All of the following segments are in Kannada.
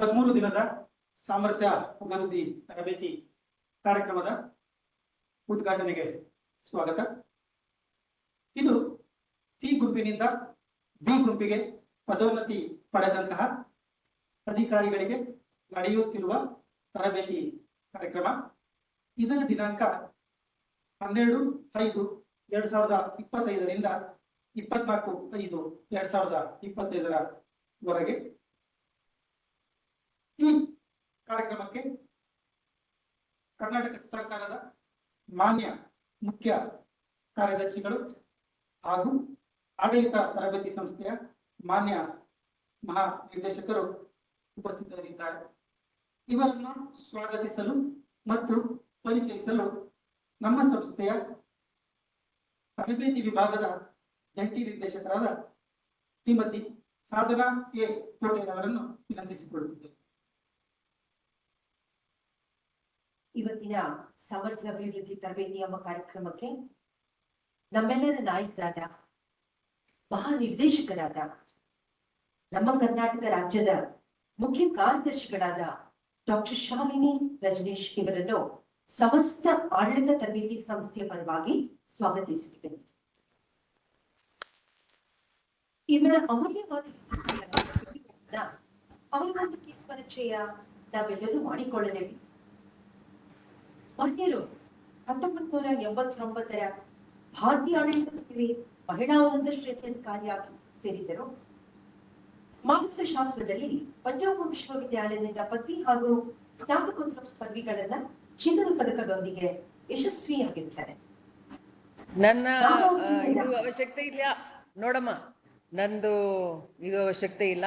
ಹದಿಮೂರು ದಿನದ ಸಾಮರ್ಥ್ಯ ಅಭಿವೃದ್ಧಿ ತರಬೇತಿ ಕಾರ್ಯಕ್ರಮದ ಉದ್ಘಾಟನೆಗೆ ಸ್ವಾಗತ. ಇದು ಸಿ ಗುಂಪಿನಿಂದ ಬಿ ಗುಂಪಿಗೆ ಪದೋನ್ನತಿ ಪಡೆದಂತಹ ಅಧಿಕಾರಿಗಳಿಗೆ ನಡೆಯುತ್ತಿರುವ ತರಬೇತಿ ಕಾರ್ಯಕ್ರಮ. ಇದರ ದಿನಾಂಕ ಹನ್ನೆರಡು ಐದು ಎರಡ್ ಸಾವಿರದ ಇಪ್ಪತ್ತೈದರಿಂದ ಇಪ್ಪತ್ನಾಲ್ಕು ಐದು ಎರಡ್ ಸಾವಿರದ ಇಪ್ಪತ್ತೈದರವರೆಗೆ. ಕಾರ್ಯಕ್ರಮಕ್ಕೆ ಕರ್ನಾಟಕ ಸರ್ಕಾರದ ಮಾನ್ಯ ಮುಖ್ಯ ಕಾರ್ಯದರ್ಶಿಗಳು ಹಾಗೂ ಆಡಳಿತ ತರಬೇತಿ ಸಂಸ್ಥೆಯ ಮಾನ್ಯ ಮಹಾ ನಿರ್ದೇಶಕರು ಉಪಸ್ಥಿತರಿದ್ದಾರೆ. ಇವರನ್ನು ಸ್ವಾಗತಿಸಲು ಮತ್ತು ಪರಿಚಯಿಸಲು ನಮ್ಮ ಸಂಸ್ಥೆಯ ತರಬೇತಿ ವಿಭಾಗದ ಜಂಟಿ ನಿರ್ದೇಶಕರಾದ ಶ್ರೀಮತಿ ಸಾಧನಾ ಕೆ ಕೋಟೆ ಅವರನ್ನು ವಿನಂತಿಸಿಕೊಳ್ಳುತ್ತಿದ್ದೇವೆ ಇವತ್ತಿನ ಸಮರ್ಥ ಅಭಿವೃದ್ಧಿ ತರಬೇತಿ ಎಂಬ ಕಾರ್ಯಕ್ರಮಕ್ಕೆ ನಮ್ಮೆಲ್ಲರ ನಾಯಕರಾದ ಮಹಾ ನಿರ್ದೇಶಕರಾದ ನಮ್ಮ ಕರ್ನಾಟಕ ರಾಜ್ಯದ ಮುಖ್ಯ ಕಾರ್ಯದರ್ಶಿಗಳಾದ ಡಾಕ್ಟರ್ ಶಾಲಿನಿ ರಜನೀಶ್ ಇವರನ್ನು ಸಮಸ್ತ ಆಡಳಿತ ತರಬೇತಿ ಸಂಸ್ಥೆಯ ಪರವಾಗಿ ಸ್ವಾಗತಿಸುತ್ತೇನೆ. ಇವರ ಅಮೂಲ್ಯವಾದ ಅವರ ಒಂದು ಪರಿಚಯ ನಾವೆಲ್ಲರೂ ಮಾಡಿಕೊಳ್ಳಲೇಬೇಕು ಮಹಿಳೆಯರು ಹತ್ತೊಂಬತ್ ನೂರ ಎಂಬತ್ತೊಂಬತ್ತರ ಭಾರತೀಯ ಆಡಳಿತ ಸೇವೆ ಮಹಿಳಾ ಉನ್ನತ ಕಾರ್ಯ ಸೇರಿದರು ಮಾನಸ ಶಾಸ್ತ್ರದಲ್ಲಿ ಪಂಜಾಬ್ ವಿಶ್ವವಿದ್ಯಾಲಯದಿಂದ ಪದವಿ ಹಾಗೂ ಸ್ನಾತಕೋತ್ತರ ಪದವಿಗಳನ್ನ ಚಿನ್ನದ ಪದಕದೊಂದಿಗೆ ಯಶಸ್ವಿಯಾಗಿದ್ದಾರೆ. ನನ್ನ ಇದು ಅವಶ್ಯಕತೆ ಇಲ್ಲ. ನೋಡಮ್ಮ ನಂದು ಇದು ಅವಶ್ಯಕತೆ ಇಲ್ಲ.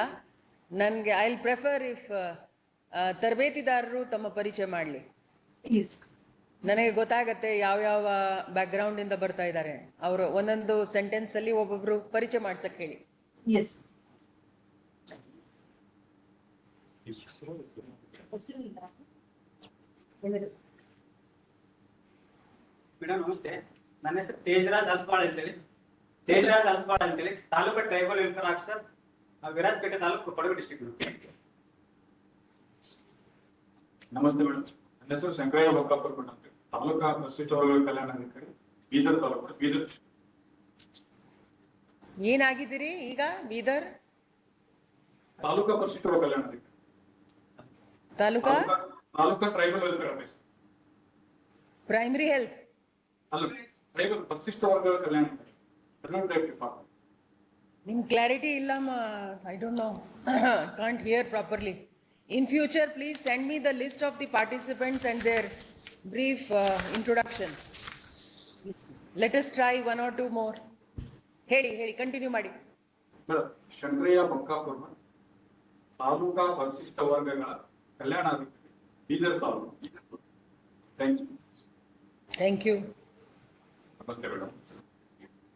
ನನ್ಗೆ ಐ ವಿಲ್ ಪ್ರೆಫರ್ ಇಫ್ ತರಬೇತಿದಾರರು ತಮ್ಮ ಪರಿಚಯ ಮಾಡ್ಲಿ. ನನಗೆ ಗೊತ್ತಾಗತ್ತೆ ಯಾವ ಯಾವ ಬ್ಯಾಕ್ಗ್ರೌಂಡ್ ಇಂದ ಬರ್ತಾ ಇದ್ದಾರೆ ಅವರು ಒಂದೊಂದು ಸೆಂಟೆನ್ಸ್ ಅಲ್ಲಿ ಒಬ್ಬೊಬ್ರು ಪರಿಚಯ ಮಾಡ್ಸಕ್ ಹೇಳಿ. ಮೇಡಮ್ ನಮಸ್ತೆ. ನನ್ನ ಹೆಸರು ತೇಜರಾಜ್ ಅಲ್ಸ್ವಾಳ್ ಅಂತೇಳಿ. ತೇಜರಾಜ್ ಅಲ್ಸ್ವಾಳ್ ಅಂತೇಳಿ. Taluk tribal welfare officer Virajpet taluk Kodagu district namaste madam. ಹೆಸರು ಶಂಕರಯ್ಯ ಬೊಕ್ಕಾಪುರ ಅಂತ ತಾಲೂಕಾ ಪರಿಶಿಷ್ಟ ವರ್ಗಗಳ ಕಲ್ಯಾಣ ಅಧಿಕಾರಿ ಬೀದರ್ ತಾಲೂಕು ಬೀದರ್. ಏನಾಗಿದ್ದೀರಿ ಈಗ ಬೀದರ್? ತಾಲೂಕಾ ಪರಿಶಿಷ್ಟ ವರ್ಗ ಕಲ್ಯಾಣ ಅಧಿಕಾರಿ. Taluka? Taluka- tribal welfare office primary health ಅಲ್ಲ ಟ್ರೈಬಲ್ ಪರಿಶಿಷ್ಟ ವರ್ಗಗಳ ಕಲ್ಯಾಣ ಕರ್ನಾಟಕ ಟೈಪ್ ಡಿಪಾರ್ಟ್ಮೆಂಟ್ ನಿಮ್ ಕ್ಲಾರಿಟಿ ಇಲ್ಲಮ್ಮ I don't know can't hear properly in future please send me the list of the participants and their brief introduction Yes. Let us try one or two more ಹೇಳಿ ಹೇಳಿ ಕಂಟಿನ್ಯೂ ಮಾಡಿ. ಮೇಡಮ್ ಶಂಕರಯ್ಯ ಬೊಕ್ಕಾಪುರ ತಾಲೂಕಾ ಪರಿಶಿಷ್ಟ ವರ್ಗಗಳ ಕಲ್ಯಾಣ ಅಧಿಕಾರಿ Bidar taluk. Thank you thank you namaste madam.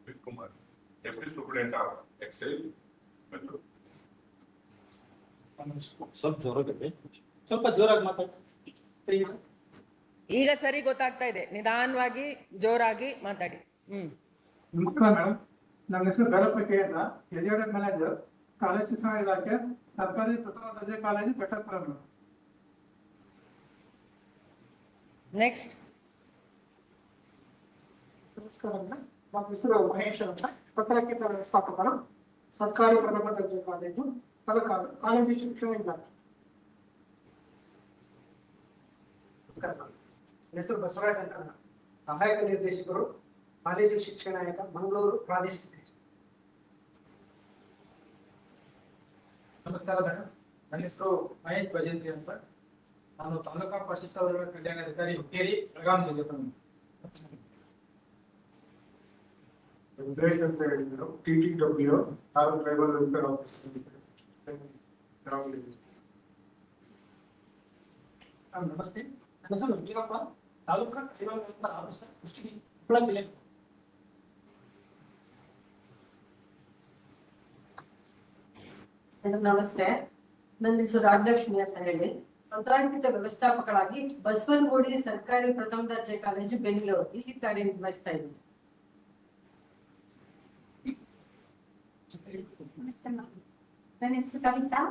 Will Kumar deputy superintendent of excise Bengaluru ಸ್ವಲ್ಪ ಜೋರಾಗಿ ಮಾತಾಡಿ. ಈಗ ಸರಿ ಗೊತ್ತಾಗ್ತಾ ಇದೆ. ನಿಧಾನವಾಗಿ ಜೋರಾಗಿ ಮಾತಾಡಿ. ಹ್ಮ್. ನಮಸ್ಕಾರ ಮೇಡಮ್ ನನ್ನ ಹೆಸರು ಭೈರಪ್ಪ ಕೆ ಅಂತ ಎಜುಕೇಟೆಡ್ ಮ್ಯಾನೇಜರ್ ಕಾಲೇಜ್ ಶಿಕ್ಷಣ ಇಲಾಖೆ ಸರ್ಕಾರಿ ಪ್ರಥಮ ದರ್ಜೆ ಕಾಲೇಜು ಬೆಟ್ಟಪುರ ಮೇಡಮ್ ನೆಕ್ಸ್ಟ್ ನಮಸ್ಕಾರ ಮೇಡಮ್ ನನ್ನ ಹೆಸರು ಮಹೇಶ್ ಅಂತ. ಪತ್ರಕರ್ತ ವ್ಯವಸ್ಥಾಪಕರು ಸರ್ಕಾರಿ ಪ್ರಥಮ ದರ್ಜೆ ಕಾಲೇಜು. ತಲಕಾಡು ಕಾಲೇಜು ಶಿಕ್ಷಣ ಇಲಾಖೆ ನಮಸ್ಕಾರ ನನ್ನ ಹೆಸರು ಬಸವರಾಜ್ ಅಂತ ನಾನು. ಸಹಾಯಕ ನಿರ್ದೇಶಕರು ಕಾಲೇಜು ಶಿಕ್ಷಣ ಇಲಾಖೆ ಮಂಗಳೂರು ಪ್ರಾದೇಶಿಕ ಕಚೇರಿ. ನಮಸ್ಕಾರ ಮೇಡಮ್ ನನ್ನ ಹೆಸರು ಮಹೇಶ್ ಭಜಂತಿ ಅಂತ ನಾನು ತಾಲೂಕಾ ಪರಿಶಿಷ್ಟ ವರ್ಗಗಳ ಕಲ್ಯಾಣ ಅಧಿಕಾರಿ ಹುಕ್ಕೇರಿ ಬೆಳಗಾಂ ಜಿಲ್ಲೆ ರುದ್ರೇಶ್ ಅಂತ ಹೇಳಿದ್ರು T T W taluk tribal welfare office namaste. ನನ್ನ ಹೆಸರು Veerappa taluka tribal welfare officer Kushtagi Koppal ಜಿಲ್ಲೆ ಮೇಡಮ್ ನಮಸ್ತೆ ನನ್ನ ಹೆಸರು ರಾಜಲಕ್ಷ್ಮಿ ಅಂತ ಹೇಳಿ. ಪತ್ರಾಂಕಿತ ವ್ಯವಸ್ಥಾಪಕರಾಗಿ ಬಸವನಗುಡಿ ಸರ್ಕಾರಿ ಪ್ರಥಮ ದರ್ಜೆ ಕಾಲೇಜು ಬೆಂಗಳೂರು. ಇಲ್ಲಿ ಕಾರ್ಯನಿರ್ವಹಿಸ್ತಾ ಇದ್ದೀನಿ. ನಮಸ್ತೆ ಮ್ಯಾಮ್. ನನ್ನ ಹೆಸರು ಕವಿತಾ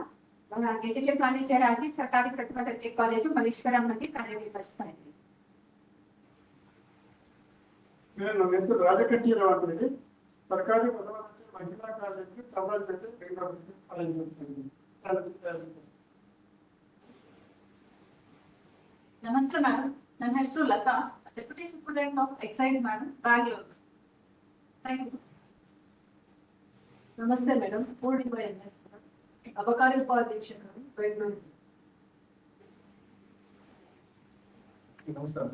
ಗೆಜೆಟೆಡ್ ಮ್ಯಾನೇಜರ್ ಆಗಿ ಸರ್ಕಾರಿ ಪ್ರಥಮ ದರ್ಜೆ ಕಾಲೇಜು ಮಲ್ಲೇಶ್ವರಂನಲ್ಲಿ ಕಾರ್ಯನಿರ್ವಹಿಸ್ತಾ ಇದ್ದೀನಿ ನನ್ನ ಹೆಸರು ರಾಜಕಟ್ಟೀರಾವ್ ಅಂತ ಹೇಳಿ ಸರ್ಕಾರಿ ಪ್ರಥಮ ದರ್ಜೆ ಮಹಿಳಾ ಕಾಲೇಜು ಪ್ರಬಲ ಜೊತೆ ಬೆಂಗಳೂರು ಕಾಲೇಜು ನಮಸ್ತೆ ಮೇಡಮ್ ನನ್ನ ಹೆಸರು Latha deputy superintendent of excise madam Bangalore thank you namaste madam Poornima N S ಅಬಕಾರಿ ಉಪಾಧೀಕ್ಷಕರು ಬೆಂಗಳೂರು ನಮಸ್ಕಾರ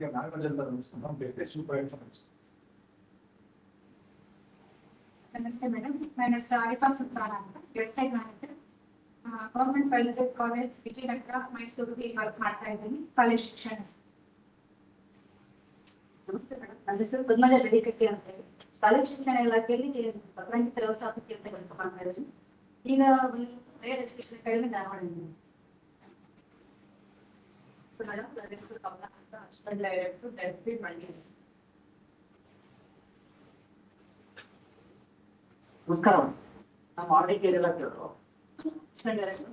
ಈಗ ನಾಗರಾಜ್ ನಮಸ್ಕಾರ ಡೆಪ್ಯೂಟಿ ಸೂಪರಿಂಟೆಂಡೆಂಟ್ ನಮಸ್ತೆ ಮೇಡಮ್ ನನ್ನ ಹೆಸರು ಆರಿಫಾ ಸುಲ್ತಾನ ಅಂತ gazetted manager government private college Vijayanagar ಮೈಸೂರಿಗೆ ವರ್ಕ್ ಮಾಡ್ತಾ ಇದ್ದೀನಿ ಕಾಲೇಜ್ ಶಿಕ್ಷಣ ನಮಸ್ತೆ ಮೇಡಮ್ ನನ್ನ ಹೆಸರು ಪದ್ಮಜ ಬೆಳಿಕಟ್ಟಿ ಅಂತ ಹೇಳಿ ಕಾಲೇಜು ಶಿಕ್ಷಣ ಇಲಾಖೆಯಲ್ಲಿ ಪತ್ರಾಂಕಿತ ವ್ಯವಸ್ಥಾಪಕಿ ಅಂತ ಕೆಲಸ ಮಾಡ್ತಾ ಇದ್ದೀನಿ ಈಗ ಒಂದು ಹೈಯರ್ ಎಜುಕೇಶನ್ ಕಡಿಮೆ ಧಾರವಾಡ ಮೇಡಮ್ ಕಮಲಾ ಅಂತ ಅಸಿಸ್ಟೆಂಟ್ ಡೈರೆಕ್ಟರ್ ಡೆಪ್ಟಿ ಮಂಡ್ಯ ನಮಸ್ಕಾರ ನಮ್ಮ ಆಡಿಟ್ ಇಲಾಖೆಯವರು ಅಸಿಸ್ಟೆಂಟ್ ಡೈರೆಕ್ಟರ್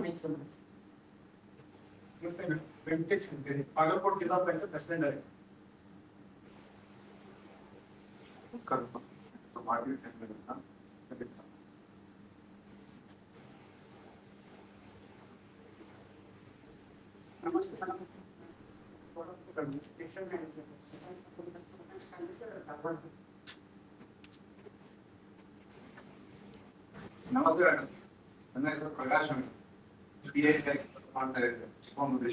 ಮೈಸೂರು ನಮಸ್ತೆ ಮೇಡಮ್ ವೆಂಕಟೇಶ್ ಅಂತೇಳಿ ಬಾಗಲಕೋಟೆ ಜಿಲ್ಲಾ ಪಂಚಾಯತ್ ಪ್ರೆಸಿಡೆಂಟ್ ಆಗಿ ನಮಸ್ಕಾರ market centre namaste madam education manager namaste madam ನನ್ನ ಹೆಸರು ಪ್ರಕಾಶ್ ಅಂತ ಪಿ ಎಚ್ ಮಾಡ್ತಾ ಇದ್ದೆ ಚಿಕ್ಕಮಗಳೂರು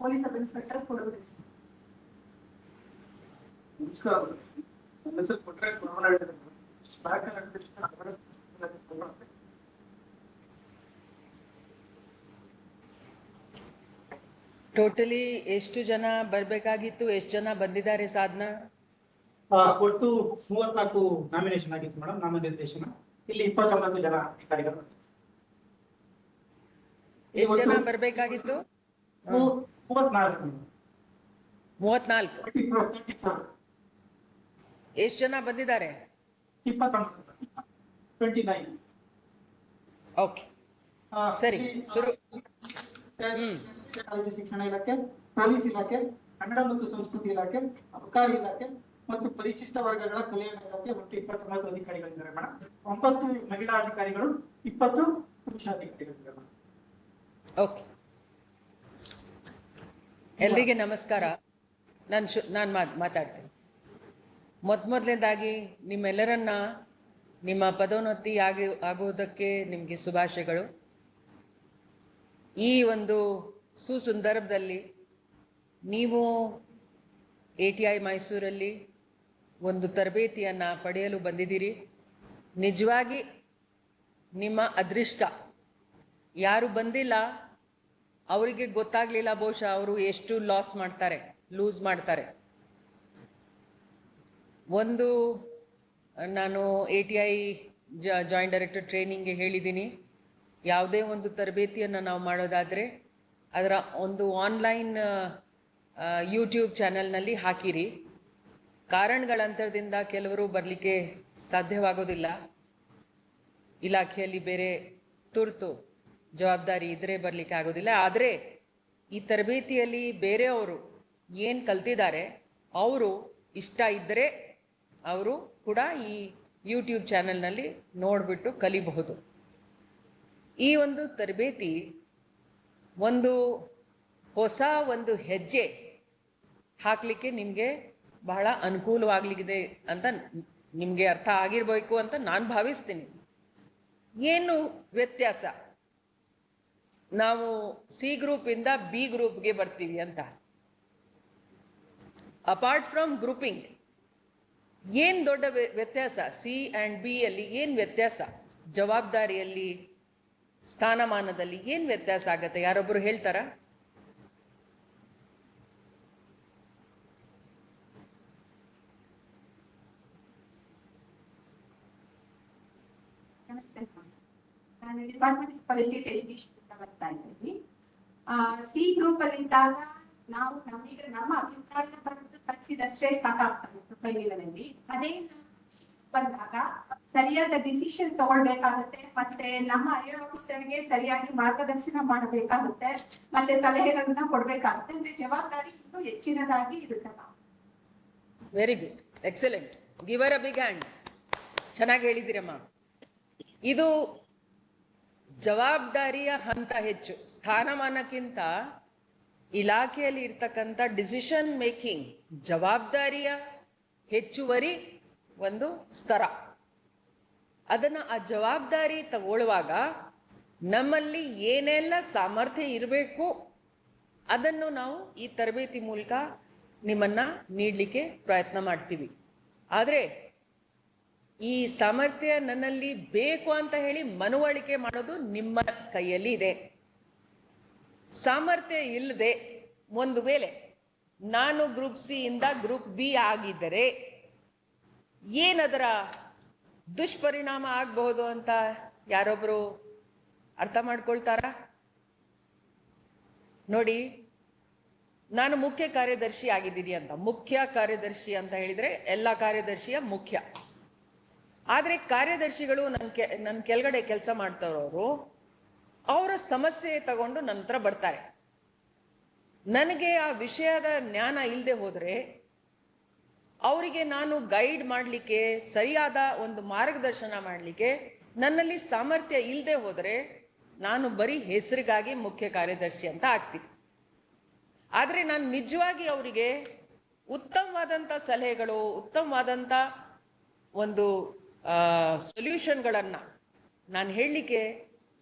ಪೊಲೀಸ್ ಸಬ್ ಇನ್ಸ್ಪೆಕ್ಟರ್ ನಮಸ್ಕಾರ ನನ್ನ ಹೆಸರು ಟೋಟಲಿ ಎಷ್ಟು ಜನ ಬರ್ಬೇಕಾಗಿತ್ತು? ಎಷ್ಟು ಜನ ಬಂದಿದ್ದಾರೆ ಸಾಧನ? ಆ, ಒಟ್ಟು ಮೂವತ್ನಾಲ್ಕು ನಾಮಿನೇಷನ್ ಆಗಿತ್ತು ಮೇಡಮ್ ನಾಮನಿರ್ದೇಶನ. ಇಲ್ಲಿ ಇಪ್ಪತ್ತೊಂಬತ್ತು ಜನ ಅಧಿಕಾರಿಗಳು ಎಷ್ಟು ಜನ ಬರ್ಬೇಕಾಗಿತ್ತು? ಮೂವತ್ನಾಲ್ಕು. ಮೂವತ್ನಾಲ್ಕು. 24, 24, ಎಷ್ಟು ಜನ ಬಂದಿದ್ದಾರೆ? ಇಪ್ಪತ್ತೊಂಬತ್ತು. ಟ್ವೆಂಟಿ ನೈನ್ ಓಕೆ ಸರಿ, ಶುರು. ಕಾಲೇಜು ಶಿಕ್ಷಣ ಇಲಾಖೆ ಪೊಲೀಸ್ ಇಲಾಖೆ ಕನ್ನಡ ಮತ್ತು ಸಂಸ್ಕೃತಿ ಇಲಾಖೆ ಅಬಕಾರಿ ಇಲಾಖೆ ಮತ್ತು ಪರಿಶಿಷ್ಟ ವರ್ಗಗಳ ಕಲ್ಯಾಣ ಇಲಾಖೆ ಒಟ್ಟು ಇಪ್ಪತ್ತೊಂಬತ್ತು ಅಧಿಕಾರಿಗಳಿದ್ದಾರೆ ಮೇಡಮ್ ಒಂಬತ್ತು ಮಹಿಳಾ ಅಧಿಕಾರಿಗಳು ಇಪ್ಪತ್ತು ಪುರುಷ ಅಧಿಕಾರಿಗಳಿದ್ದಾರೆ ಮೇಡಮ್ ಓಕೆ. ಎಲ್ರಿಗೆ ನಮಸ್ಕಾರ. ನಾನು ಶು ನಾನು ಮಾತ್ ಮಾತಾಡ್ತೀನಿ. ಮೊದ್ ಮೊದಲನೇದಾಗಿ ನಿಮ್ಮೆಲ್ಲರನ್ನ ನಿಮ್ಮ ಪದೋನ್ನತಿ ಆಗಿ ಆಗುವುದಕ್ಕೆ ನಿಮಗೆ ಶುಭಾಶಯಗಳು. ಈ ಒಂದು ಸುಸಂದರ್ಭದಲ್ಲಿ ನೀವು ಎ ಟಿ ಐ ಮೈಸೂರಲ್ಲಿ ಒಂದು ತರಬೇತಿಯನ್ನು ಪಡೆಯಲು ಬಂದಿದ್ದೀರಿ. ನಿಜವಾಗಿ ನಿಮ್ಮ ಅದೃಷ್ಟ ಯಾರು ಬಂದಿಲ್ಲ ಅವರಿಗೆ ಗೊತ್ತಾಗ್ಲಿಲ್ಲ ಬಹುಶಃ ಅವರು ಎಷ್ಟು ಲಾಸ್ ಮಾಡ್ತಾರೆ ಲೂಸ್ ಮಾಡ್ತಾರೆ. ಒಂದು, ನಾನು A T I joint director ಟ್ರೈನಿಂಗ್ಗೆ ಹೇಳಿದ್ದೀನಿ. ಯಾವುದೇ ಒಂದು ತರಬೇತಿಯನ್ನು ನಾವು ಮಾಡೋದಾದರೆ ಅದರ ಒಂದು ಆನ್ಲೈನ್ ಯೂಟ್ಯೂಬ್ ಚಾನೆಲ್ನಲ್ಲಿ ಹಾಕಿರಿ. ಕಾರಣಗಳಂತರದಿಂದ ಕೆಲವರು ಬರಲಿಕ್ಕೆ ಸಾಧ್ಯವಾಗೋದಿಲ್ಲ. ಇಲಾಖೆಯಲ್ಲಿ ಬೇರೆ ತುರ್ತು ಜವಾಬ್ದಾರಿ ಇದ್ರೆ ಬರ್ಲಿಕ್ಕೆ ಆಗೋದಿಲ್ಲ. ಆದರೆ ಈ ತರಬೇತಿಯಲ್ಲಿ ಬೇರೆಯವರು ಏನು ಕಲ್ತಿದ್ದಾರೆ, ಅವರು ಇಷ್ಟ ಇದ್ದರೆ ಅವರು ಕೂಡ ಈ ಯೂಟ್ಯೂಬ್ ಚಾನೆಲ್ನಲ್ಲಿ ನೋಡಿಬಿಟ್ಟು ಕಲಿಬಹುದು. ಈ ಒಂದು ತರಬೇತಿ ಒಂದು ಹೊಸ ಒಂದು ಹೆಜ್ಜೆ ಹಾಕಲಿಕ್ಕೆ ನಿಮಗೆ ಬಹಳ ಅನುಕೂಲವಾಗಲಿದೆ ಅಂತ ನಿಮಗೆ ಅರ್ಥ ಆಗಿರಬೇಕು ಅಂತ ನಾನು ಭಾವಿಸ್ತೀನಿ. ಏನು ವ್ಯತ್ಯಾಸ? ನಾವು ಸಿ ಗ್ರೂಪ್ ಇಂದ ಬಿ ಗ್ರೂಪ್ಗೆ ಬರ್ತೀವಿ ಅಂತ. ಅಪಾರ್ಟ್ ಫ್ರಮ್ ಗ್ರೂಪಿಂಗ್ ಏನ್ ದೊಡ್ಡ ವ್ಯ- ವ್ಯತ್ಯಾಸ? ಸಿ ಅಂಡ್ ಬಿ ಅಲ್ಲಿ ಏನ್ ವ್ಯತ್ಯಾಸ? ಜವಾಬ್ದಾರಿಯಲ್ಲಿ, ಸ್ಥಾನಮಾನದಲ್ಲಿ ಏನ್ ವ್ಯತ್ಯಾಸ ಆಗತ್ತೆ? ಯಾರೊಬ್ರು ಹೇಳ್ತಾರಾ. ನಾನು ಡಿಪಾರ್ಟ್ಮೆಂಟ್ ಬರ್ತಾ ಇದ್ದೀವಿ. ಸಿ ಗ್ರೂಪ್ ಅಲ್ಲಿ ಇದ್ದಾಗ ನಾವು ನಮೀಗ ನಮ್ಮ ಅಭಿಪ್ರಾಯ ಬರೆದು ಕಳಿಸಿದಷ್ಟೇ ಸಾಕಾಗ್ತದೆ ಅದೇ ಬಂದಾಗ ಸರಿಯಾದ ಡಿಸಿಷನ್ ತಗೊಳ್ಬೇಕಾಗುತ್ತೆ, ಮತ್ತೆ ನಮ್ಮ ಆಫೀಸರ್ಗೆ ಸರಿಯಾಗಿ ಮಾರ್ಗದರ್ಶನ ಮಾಡಬೇಕಾಗುತ್ತೆ, ಮತ್ತೆ ಸಲಹೆಗಳನ್ನ ಕೊಡ್ಬೇಕಾಗುತ್ತೆ. ಅಂದ್ರೆ ಜವಾಬ್ದಾರಿ ಇನ್ನೂ ಹೆಚ್ಚಿನದಾಗಿ ಇರುತ್ತೆ. Very good excellent giver a big hand ಚೆನ್ನಾಗಿ ಹೇಳಿದಿರಮ್ಮ ಇದು ಜವಾಬ್ದಾರಿಯ ಹಂತ ಹೆಚ್ಚು. ಸ್ಥಾನಮಾನಕ್ಕಿಂತ ಇಲಾಖೆಯಲ್ಲಿ ಇರ್ತಕ್ಕಂಥ ಡಿಸಿಷನ್ ಮೇಕಿಂಗ್ ಜವಾಬ್ದಾರಿಯ ಹೆಚ್ಚುವರಿ ಒಂದು ಸ್ತರ ಅದನ್ನ ಆ ಜವಾಬ್ದಾರಿ ತಗೊಳ್ಳುವಾಗ ನಮ್ಮಲ್ಲಿ ಏನೆಲ್ಲ ಸಾಮರ್ಥ್ಯ ಇರಬೇಕು ಅದನ್ನು ನಾವು ಈ ತರಬೇತಿ ಮೂಲಕ ನಿಮ್ಮನ್ನ ನೀಡಲಿಕ್ಕೆ ಪ್ರಯತ್ನ ಮಾಡ್ತೀವಿ. ಆದ್ರೆ ಈ ಸಾಮರ್ಥ್ಯ ನನ್ನಲ್ಲಿ ಬೇಕು ಅಂತ ಹೇಳಿ ಮನವಳಿಕೆ ಮಾಡೋದು ನಿಮ್ಮ ಕೈಯಲ್ಲಿ ಇದೆ. ಸಾಮರ್ಥ್ಯ ಇಲ್ಲದೆ ಒಂದು ವೇಳೆ ನಾನು ಗ್ರೂಪ್ ಸಿ ಇಂದ ಗ್ರೂಪ್ ಬಿ ಆಗಿದ್ದರೆ ಏನದರ ದುಷ್ಪರಿಣಾಮ ಆಗಬಹುದು ಅಂತ ಯಾರೊಬ್ರು ಅರ್ಥ ಮಾಡ್ಕೊಳ್ತಾರ? ನೋಡಿ, ನಾನು ಮುಖ್ಯ ಕಾರ್ಯದರ್ಶಿ ಆಗಿದ್ದೀನಿ ಅಂತ, ಮುಖ್ಯ ಕಾರ್ಯದರ್ಶಿ ಅಂತ ಹೇಳಿದ್ರೆ ಎಲ್ಲ ಕಾರ್ಯದರ್ಶಿಯ ಮುಖ್ಯ. ಆದ್ರೆ ಕಾರ್ಯದರ್ಶಿಗಳು ನನ್ನ ಕೆ ನನ್ನ ಕೆಳಗಡೆ ಕೆಲಸ ಮಾಡ್ತಾರೋರು ಅವರ ಸಮಸ್ಯೆ ತಗೊಂಡು ನಂತರ ಬರ್ತಾರೆ. ನನಗೆ ಆ ವಿಷಯದ ಜ್ಞಾನ ಇಲ್ಲದೆ ಹೋದರೆ ಅವರಿಗೆ ನಾನು ಗೈಡ್ ಮಾಡಲಿಕ್ಕೆ, ಸರಿಯಾದ ಒಂದು ಮಾರ್ಗದರ್ಶನ ಮಾಡಲಿಕ್ಕೆ ನನ್ನಲ್ಲಿ ಸಾಮರ್ಥ್ಯ ಇಲ್ಲದೆ ಹೋದರೆ ನಾನು ಬರೀ ಹೆಸರಿಗಾಗಿ ಮುಖ್ಯ ಕಾರ್ಯದರ್ಶಿ ಅಂತ ಆಗ್ತೀನಿ. ಆದರೆ ನಾನು ನಿಜವಾಗಿ ಅವರಿಗೆ ಉತ್ತಮವಾದಂಥ ಸಲಹೆಗಳು ಉತ್ತಮವಾದಂಥ ಒಂದು ಸೊಲ್ಯೂಷನ್ಗಳನ್ನ ನಾನು ಹೇಳಲಿಕ್ಕೆ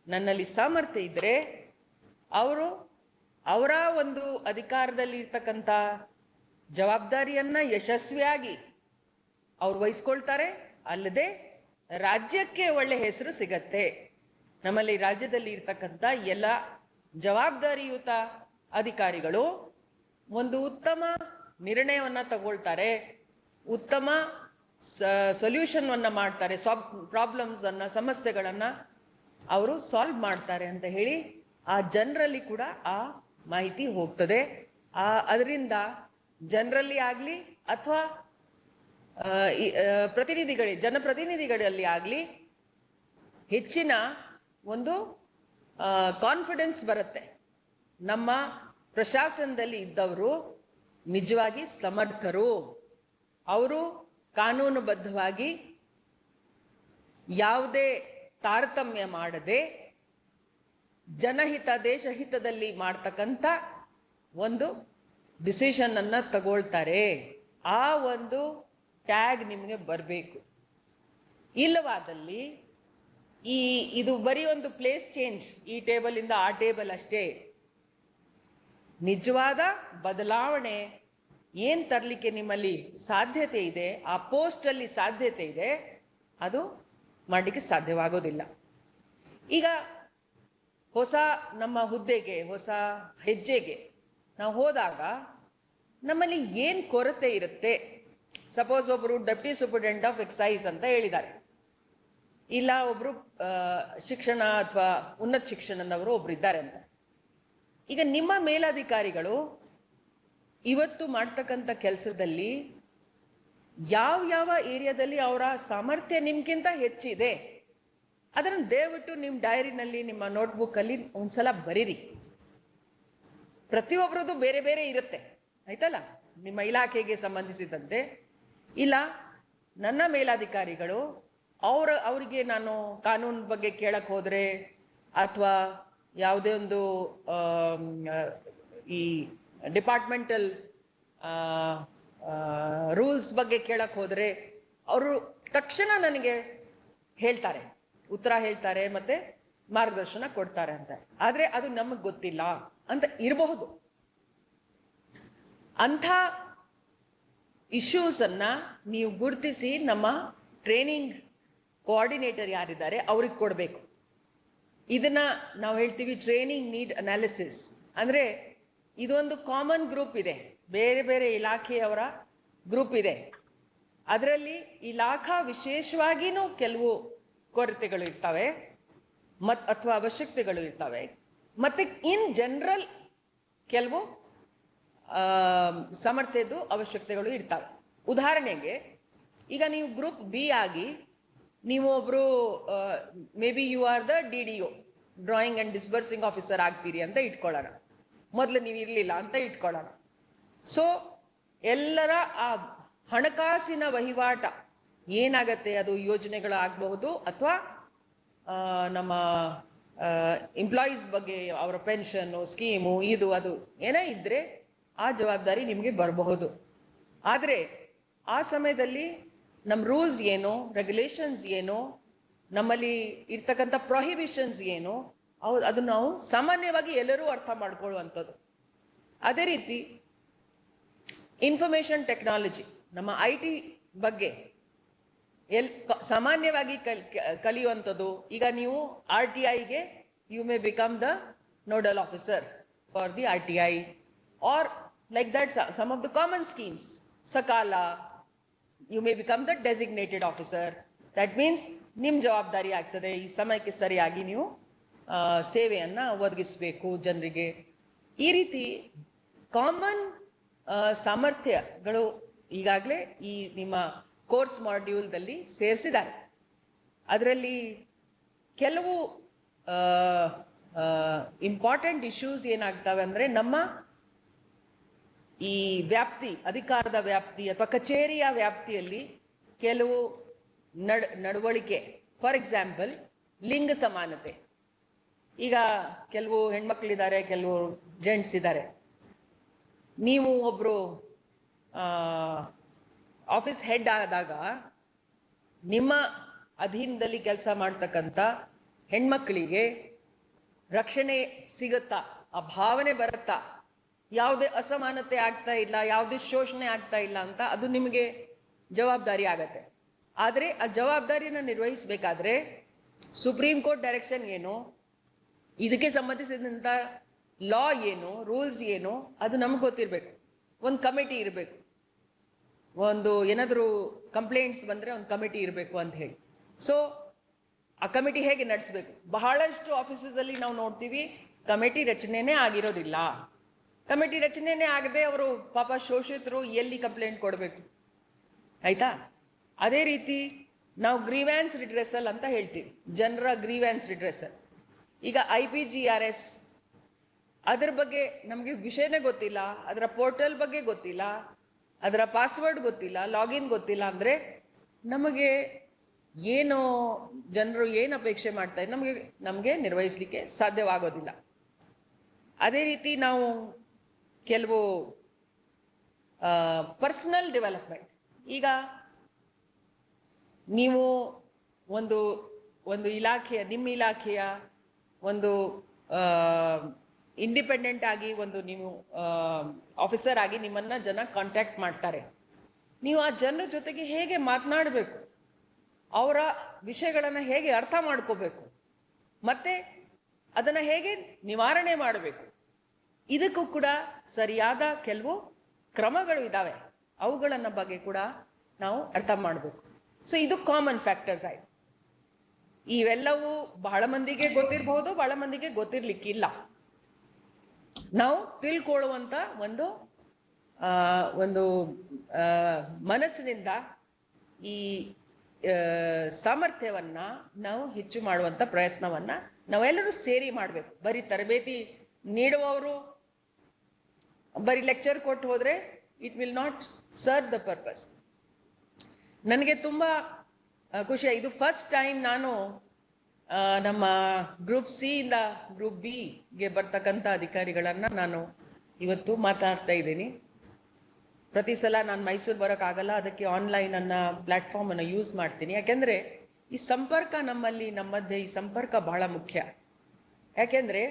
ನನ್ನಲ್ಲಿ ಸಾಮರ್ಥ್ಯ ಇದ್ದರೆ ಅವರು ಅವರ ಒಂದು ಅಧಿಕಾರದಲ್ಲಿ ಇರ್ತಕ್ಕಂಥ ಜವಾಬ್ದಾರಿಯನ್ನ ಯಶಸ್ವಿಯಾಗಿ ಅವ್ರು ವಹಿಸ್ಕೊಳ್ತಾರೆ, ಅಲ್ಲದೆ ರಾಜ್ಯಕ್ಕೆ ಒಳ್ಳೆ ಹೆಸರು ಸಿಗತ್ತೆ. ನಮ್ಮಲ್ಲಿ ರಾಜ್ಯದಲ್ಲಿ ಇರ್ತಕ್ಕಂಥ ಎಲ್ಲ ಜವಾಬ್ದಾರಿಯುತ ಅಧಿಕಾರಿಗಳು ಒಂದು ಉತ್ತಮ ನಿರ್ಣಯವನ್ನ ತಗೊಳ್ತಾರೆ, ಉತ್ತಮ ಸೊಲ್ಯೂಷನ್ ಅನ್ನ ಮಾಡ್ತಾರೆ ಸಾಬ್ ಪ್ರಾಬ್ಲಮ್ಸ್ ಅನ್ನ, ಸಮಸ್ಯೆಗಳನ್ನ ಅವರು ಸಾಲ್ವ್ ಮಾಡ್ತಾರೆ ಅಂತ ಹೇಳಿ ಆ ಜನರಲ್ಲಿ ಕೂಡ ಆ ಮಾಹಿತಿ ಹೋಗ್ತದೆ. ಆ, ಅದರಿಂದ ಜನರಲ್ಲಿ ಆಗ್ಲಿ ಅಥವಾ ಪ್ರತಿನಿಧಿಗಳೇ, ಜನಪ್ರತಿನಿಧಿಗಳಲ್ಲಿ ಆಗ್ಲಿ ಹೆಚ್ಚಿನ ಒಂದು ಕಾನ್ಫಿಡೆನ್ಸ್ ಬರುತ್ತೆ. ನಮ್ಮ ಪ್ರಶಾಸನದಲ್ಲಿ ಇದ್ದವರು ನಿಜವಾಗಿ ಸಮರ್ಥರು. ಅವರು ಕಾನೂನುಬದ್ಧವಾಗಿ ಯಾವುದೇ ತಾರತಮ್ಯ ಮಾಡದೆ ಜನಹಿತ, ದೇಶಹಿತದಲ್ಲಿ ಮಾಡ್ತಕ್ಕಂಥ ಒಂದು ಡಿಸಿಷನ್ ಅನ್ನ ತಗೊಳ್ತಾರೆ. ಆ ಒಂದು ಟ್ಯಾಗ್ ನಿಮಗೆ ಬರಬೇಕು. ಇಲ್ಲವಾದಲ್ಲಿ ಈ, ಇದು ಬರೀ ಒಂದು ಪ್ಲೇಸ್ ಚೇಂಜ್ ಈ ಟೇಬಲ್ ಇಂದ ಆ ಟೇಬಲ್ ಅಷ್ಟೇ. ನಿಜವಾದ ಬದಲಾವಣೆ ಏನ್ ತರಲಿಕ್ಕೆ ನಿಮ್ಮಲ್ಲಿ ಸಾಧ್ಯತೆ ಇದೆ, ಆ ಪೋಸ್ಟ್ ಅಲ್ಲಿ ಸಾಧ್ಯತೆ ಇದೆ, ಅದು ಮಾಡಲಿಕ್ಕೆ ಸಾಧ್ಯವಾಗೋದಿಲ್ಲ. ಈಗ ಹೊಸ ನಮ್ಮ ಹುದ್ದೆಗೆ, ಹೊಸ ಹೆಜ್ಜೆಗೆ ನಾವು ಹೋದಾಗ ನಮ್ಮಲ್ಲಿ ಏನ್ ಕೊರತೆ ಇರುತ್ತೆ? ಸಪೋಸ್ ಒಬ್ರು ಡೆಪ್ಟಿ ಸೂಪರಿಂಟೆಂಡೆಂಟ್ ಆಫ್ ಎಕ್ಸೈಸ್ ಅಂತ ಹೇಳಿದ್ದಾರೆ. ಇಲ್ಲ, ಒಬ್ರು ಶಿಕ್ಷಣ ಅಥವಾ ಉನ್ನತ ಶಿಕ್ಷಣದವರು ಒಬ್ರು ಇದ್ದಾರೆ ಅಂತ. ಈಗ ನಿಮ್ಮ ಮೇಲಧಿಕಾರಿಗಳು ಇವತ್ತು ಮಾಡ್ತಕ್ಕಂಥ ಕೆಲಸದಲ್ಲಿ ಯಾವ ಯಾವ ಏರಿಯಾದಲ್ಲಿ ಅವರ ಸಾಮರ್ಥ್ಯ ನಿಮ್ಗಿಂತ ಹೆಚ್ಚಿದೆ, ಅದನ್ನು ದಯವಿಟ್ಟು ನಿಮ್ಮ ಡೈರಿನಲ್ಲಿ, ನಿಮ್ಮ ನೋಟ್ಬುಕ್ ಅಲ್ಲಿ ಒಂದ್ಸಲ ಬರೀರಿ. ಪ್ರತಿಯೊಬ್ಬರದ್ದು ಬೇರೆ ಬೇರೆ ಇರುತ್ತೆ, ಆಯ್ತಲ್ಲ? ನಿಮ್ಮ ಇಲಾಖೆಗೆ ಸಂಬಂಧಿಸಿದಂತೆ. ಇಲ್ಲ, ನನ್ನ ಮೇಲಾಧಿಕಾರಿಗಳು, ಅವರ, ಅವರಿಗೆ ನಾನು ಕಾನೂನು ಬಗ್ಗೆ ಕೇಳಕ್ ಹೋದ್ರೆ, ಅಥವಾ ಯಾವುದೇ ಒಂದು ಈ ಡಿಪಾರ್ಟ್ಮೆಂಟಲ್ ರೂಲ್ಸ್ ಬಗ್ಗೆ ಕೇಳಕ್ ಹೋದ್ರೆ ಅವರು ತಕ್ಷಣ ನನಗೆ ಹೇಳ್ತಾರೆ. ಉತ್ತರ ಹೇಳ್ತಾರೆ ಮತ್ತೆ ಮಾರ್ಗದರ್ಶನ ಕೊಡ್ತಾರೆ ಅಂತ. ಆದ್ರೆ ಅದು ನಮಗ್ ಗೊತ್ತಿಲ್ಲ ಅಂತ ಇರಬಹುದು. ಅಂಥ ಇಶ್ಯೂಸ್ ಅನ್ನ ನೀವು ಗುರುತಿಸಿ ನಮ್ಮ ಟ್ರೈನಿಂಗ್ ಕೋಆರ್ಡಿನೇಟರ್ ಯಾರಿದ್ದಾರೆ ಅವ್ರಿಗೆ ಕೊಡಬೇಕು. ಇದನ್ನ ನಾವು ಹೇಳ್ತೀವಿ ಟ್ರೈನಿಂಗ್ ನೀಡ್ ಅನಾಲಿಸಿಸ್. ಅಂದ್ರೆ ಇದೊಂದು ಕಾಮನ್ ಗ್ರೂಪ್ ಇದೆ. ಬೇರೆ ಬೇರೆ ಇಲಾಖೆಯವರ ಗ್ರೂಪ್ ಇದೆ. ಅದರಲ್ಲಿ ಇಲಾಖಾ ವಿಶೇಷವಾಗಿನೂ ಕೆಲವು ಕೊರತೆಗಳು ಇರ್ತವೆ. ಮತ್ ಅಥವಾ ಅವಶ್ಯಕತೆಗಳು ಇರ್ತವೆ. ಮತ್ತೆ ಇನ್ ಜನರಲ್ ಕೆಲವು ಸಮರ್ಥ್ಯದ್ದು ಅವಶ್ಯಕತೆಗಳು ಇರ್ತವೆ. ಉದಾಹರಣೆಗೆ, ಈಗ ನೀವು ಗ್ರೂಪ್ ಬಿ ಆಗಿ, ನೀವು ಒಬ್ರು may be you are the D D drawing and disbursing officer ಆಗ್ತೀರಿ ಅಂತ ಇಟ್ಕೊಳ್ಳೋಣ. ಮೊದಲು ನೀವು ಇರಲಿಲ್ಲ ಅಂತ ಇಟ್ಕೊಳ್ಳೋಣ. ಸೊ ಎಲ್ಲರ ಆ ಹಣಕಾಸಿನ ವಹಿವಾಟ ಏನಾಗತ್ತೆ ಅದು ಯೋಜನೆಗಳು ಆಗಬಹುದು ಅಥವಾ ನಮ್ಮ ಎಂಪ್ಲಾಯೀಸ್ ಬಗ್ಗೆ ಅವರ ಪೆನ್ಷನ್ ಸ್ಕೀಮು ಇದು, ಅದು ಏನೇ ಇದ್ರೆ ಆ ಜವಾಬ್ದಾರಿ ನಿಮಗೆ ಬರಬಹುದು. ಆದರೆ ಆ ಸಮಯದಲ್ಲಿ ನಮ್ಮ ರೂಲ್ಸ್ ಏನು ರೆಗ್ಯುಲೇಷನ್ಸ್ ಏನು, ನಮ್ಮಲ್ಲಿ ಇರ್ತಕ್ಕಂಥ ಪ್ರೊಹಿಬಿಷನ್ಸ್ ಏನು ಅವು ಅದು ನಾವು ಸಾಮಾನ್ಯವಾಗಿ ಎಲ್ಲರೂ ಅರ್ಥ ಮಾಡ್ಕೊಳ್ಳುವಂಥದ್ದು. ಅದೇ ರೀತಿ ಇನ್ಫಾರ್ಮೇಶನ್ ಟೆಕ್ನಾಲಜಿ ನಮ್ಮ ಐ ಟಿ ಬಗ್ಗೆ ಎಲ್ ಸಾಮಾನ್ಯವಾಗಿ ಕಲ್- ಕಲಿಯುವಂಥದ್ದು, ಈಗ ನೀವು R T ಐಗೆ you may become the nodal officer for the R T I are like that some of the common schemes Sakala you may become the designated officer that means ನಿಮ್ಮ ಜವಾಬ್ದಾರಿ ಆಗ್ತದೆ, ಈ ಸಮಯಕ್ಕೆ ಸರಿಯಾಗಿ ನೀವು ಸೇವೆಯನ್ನ ಒದಗಿಸ್ಬೇಕು ಜನರಿಗೆ. ಈ ರೀತಿ ಕಾಮನ್ ಸಾಮರ್ಥ್ಯಗಳು ಈಗಾಗಲೇ ಈ ನಿಮ್ಮ ಕೋರ್ಸ್ ಮಾಡ್ಯೂಲ್ದಲ್ಲಿ ಸೇರಿಸಿದ್ದಾರೆ. ಅದರಲ್ಲಿ ಕೆಲವು ಇಂಪಾರ್ಟೆಂಟ್ ಇಶ್ಯೂಸ್ ಏನಾಗ್ತವೆ ಅಂದ್ರೆ ನಮ್ಮ ಈ ವ್ಯಾಪ್ತಿ, ಅಧಿಕಾರದ ವ್ಯಾಪ್ತಿ ಅಥವಾ ಕಚೇರಿಯ ವ್ಯಾಪ್ತಿಯಲ್ಲಿ ಕೆಲವು ನಡ್, ನಡವಳಿಕೆ. ಫಾರ್ ಎಕ್ಸಾಂಪಲ್ ಲಿಂಗ ಸಮಾನತೆ. ಈಗ ಕೆಲವು ಹೆಣ್ಮಕ್ಳಿದ್ದಾರೆ, ಕೆಲವು ಜೆಂಟ್ಸ್ ಇದ್ದಾರೆ. ನೀವು ಒಬ್ರು ಆಫೀಸ್ ಹೆಡ್ ಆದಾಗ ನಿಮ್ಮ ಅಧೀನದಲ್ಲಿ ಕೆಲಸ ಮಾಡ್ತಕ್ಕಂಥ ಹೆಣ್ಮಕ್ಳಿಗೆ ರಕ್ಷಣೆ ಸಿಗುತ್ತಾ? ಆ ಭಾವನೆ ಬರುತ್ತಾ? ಯಾವುದೇ ಅಸಮಾನತೆ ಆಗ್ತಾ ಇಲ್ಲ, ಯಾವುದೇ ಶೋಷಣೆ ಆಗ್ತಾ ಇಲ್ಲ ಅಂತ ಅದು ನಿಮಗೆ ಜವಾಬ್ದಾರಿ ಆಗತ್ತೆ. ಆದರೆ ಆ ಜವಾಬ್ದಾರಿಯನ್ನು ನಿರ್ವಹಿಸಬೇಕಾದ್ರೆ ಸುಪ್ರೀಂ ಕೋರ್ಟ್ ಡೈರೆಕ್ಷನ್ ಏನು? ಇದಕ್ಕೆ ಸಂಬಂಧಿಸಿದಂತ ಲಾ ಏನು ರೂಲ್ಸ್ ಏನು, ಅದು ನಮ್ಗೆ ಗೊತ್ತಿರಬೇಕು. ಒಂದು ಕಮಿಟಿ ಇರಬೇಕು. ಒಂದು ಏನಾದರೂ ಕಂಪ್ಲೇಂಟ್ಸ್ ಬಂದ್ರೆ ಒಂದು ಕಮಿಟಿ ಇರಬೇಕು ಅಂತ ಹೇಳಿ. ಸೊ ಆ ಕಮಿಟಿ ಹೇಗೆ ನಡೆಸಬೇಕು? ಬಹಳಷ್ಟು ಆಫೀಸಸ್ ಅಲ್ಲಿ ನಾವು ನೋಡ್ತೀವಿ ಕಮಿಟಿ ರಚನೆನೇ ಆಗಿರೋದಿಲ್ಲ. ಕಮಿಟಿ ರಚನೆನೇ ಆಗದೆ ಅವರು ಪಾಪ ಶೋಷಿತರು ಎಲ್ಲಿ ಕಂಪ್ಲೇಂಟ್ ಕೊಡಬೇಕು? ಆಯ್ತಾ? ಅದೇ ರೀತಿ, ನಾವು ಗ್ರೀವ್ಯಾನ್ಸ್ ರಿಡ್ರೆಸಲ್ ಅಂತ ಹೇಳ್ತೀವಿ. ಜನರ ಗ್ರೀವ್ಯಾನ್ಸ್ ರಿಡ್ರೆಸಲ್ ಈಗ I P G R S ಅದ್ರ ಬಗ್ಗೆ ನಮಗೆ ವಿಷಯನೇ ಗೊತ್ತಿಲ್ಲ, ಅದರ ಪೋರ್ಟಲ್ ಬಗ್ಗೆ ಗೊತ್ತಿಲ್ಲ, ಅದರ ಪಾಸ್ವರ್ಡ್ ಗೊತ್ತಿಲ್ಲ ಲಾಗಿನ್ ಗೊತ್ತಿಲ್ಲ ಅಂದ್ರೆ ನಮಗೆ ಏನು ಜನರು ಏನು ಅಪೇಕ್ಷೆ ಮಾಡ್ತಾರೆ ನಮಗೆ ನಮಗೆ ನಿರ್ವಹಿಸಲಿಕ್ಕೆ ಸಾಧ್ಯವಾಗೋದಿಲ್ಲ. ಅದೇ ರೀತಿ ನಾವು ಕೆಲವು ಪರ್ಸನಲ್ ಡೆವಲಪ್ಮೆಂಟ್ ಈಗ ನೀವು ಒಂದು ಒಂದು ಇಲಾಖೆಯ, ನಿಮ್ಮ ಇಲಾಖೆಯ ಒಂದು ಇಂಡಿಪೆಂಡೆಂಟ್ ಆಗಿ ಒಂದು ನೀವು ಆಫೀಸರ್ ಆಗಿ ನಿಮ್ಮನ್ನ ಜನ ಕಾಂಟ್ಯಾಕ್ಟ್ ಮಾಡ್ತಾರೆ. ನೀವು ಆ ಜನರ ಜೊತೆಗೆ ಹೇಗೆ ಮಾತನಾಡಬೇಕು? ಅವರ ವಿಷಯಗಳನ್ನ ಹೇಗೆ ಅರ್ಥ ಮಾಡ್ಕೋಬೇಕು? ಮತ್ತೆ ಅದನ್ನ ಹೇಗೆ ನಿವಾರಣೆ ಮಾಡಬೇಕು? ಇದಕ್ಕೂ ಕೂಡ ಸರಿಯಾದ ಕೆಲವು ಕ್ರಮಗಳು ಇದ್ದಾವೆ ಅವುಗಳನ್ನ ಬಗ್ಗೆ ಕೂಡ ನಾವು ಅರ್ಥ ಮಾಡಬೇಕು. ಸೊ ಇದು ಕಾಮನ್ ಫ್ಯಾಕ್ಟರ್ಸ್ ಆಯ್ತು. ಇವೆಲ್ಲವೂ ಬಹಳ ಮಂದಿಗೆ ಗೊತ್ತಿರಬಹುದು ಬಹಳ ಮಂದಿಗೆ ಗೊತ್ತಿರ್ಲಿಕ್ಕಿಲ್ಲ. ನಾವು ತಿಳ್ಕೊಳ್ಳುವಂತ ಒಂದು ಆ, ಒಂದು ಆ, ಮನಸ್ಸಿನಿಂದ ಈ ಸಾಮರ್ಥ್ಯವನ್ನ ನಾವು ಹೆಚ್ಚು ಮಾಡುವಂತ ಪ್ರಯತ್ನವನ್ನ ನಾವೆಲ್ಲರೂ ಸೇರಿ ಮಾಡ್ಬೇಕು. ಬರೀ ತರಬೇತಿ ನೀಡುವವರು ಬರೀ ಲೆಕ್ಚರ್ ಕೊಟ್ಟು ಹೋದ್ರೆ it will not serve the purpose ನನಗೆ ತುಂಬಾ ಖುಷಿ. ಇದು ಫಸ್ಟ್ ಟೈಮ್ ನಾನು ನಮ್ಮ ಗ್ರೂಪ್ ಸಿ ಇಂದ ಗ್ರೂಪ್ ಬಿ ಗೆ ಬರ್ತಕ್ಕಂಥ ಅಧಿಕಾರಿಗಳನ್ನ ನಾನು ಇವತ್ತು ಮಾತಾಡ್ತಾ ಇದ್ದೀನಿ. ಪ್ರತಿ ಸಲ ನಾನು ಮೈಸೂರು ಬರೋಕ್ಕಾಗಲ್ಲ ಅದಕ್ಕೆ ಆನ್ಲೈನ್ ಅನ್ನ ಪ್ಲಾಟ್ಫಾರ್ಮ್ ಅನ್ನು ಯೂಸ್ ಮಾಡ್ತೀನಿ. ಯಾಕೆಂದ್ರೆ ಈ ಸಂಪರ್ಕ ನಮ್ಮಲ್ಲಿ ನಮ್ಮ ಮಧ್ಯೆ ಈ ಸಂಪರ್ಕ ಬಹಳ ಮುಖ್ಯ. ಯಾಕೆಂದ್ರೆ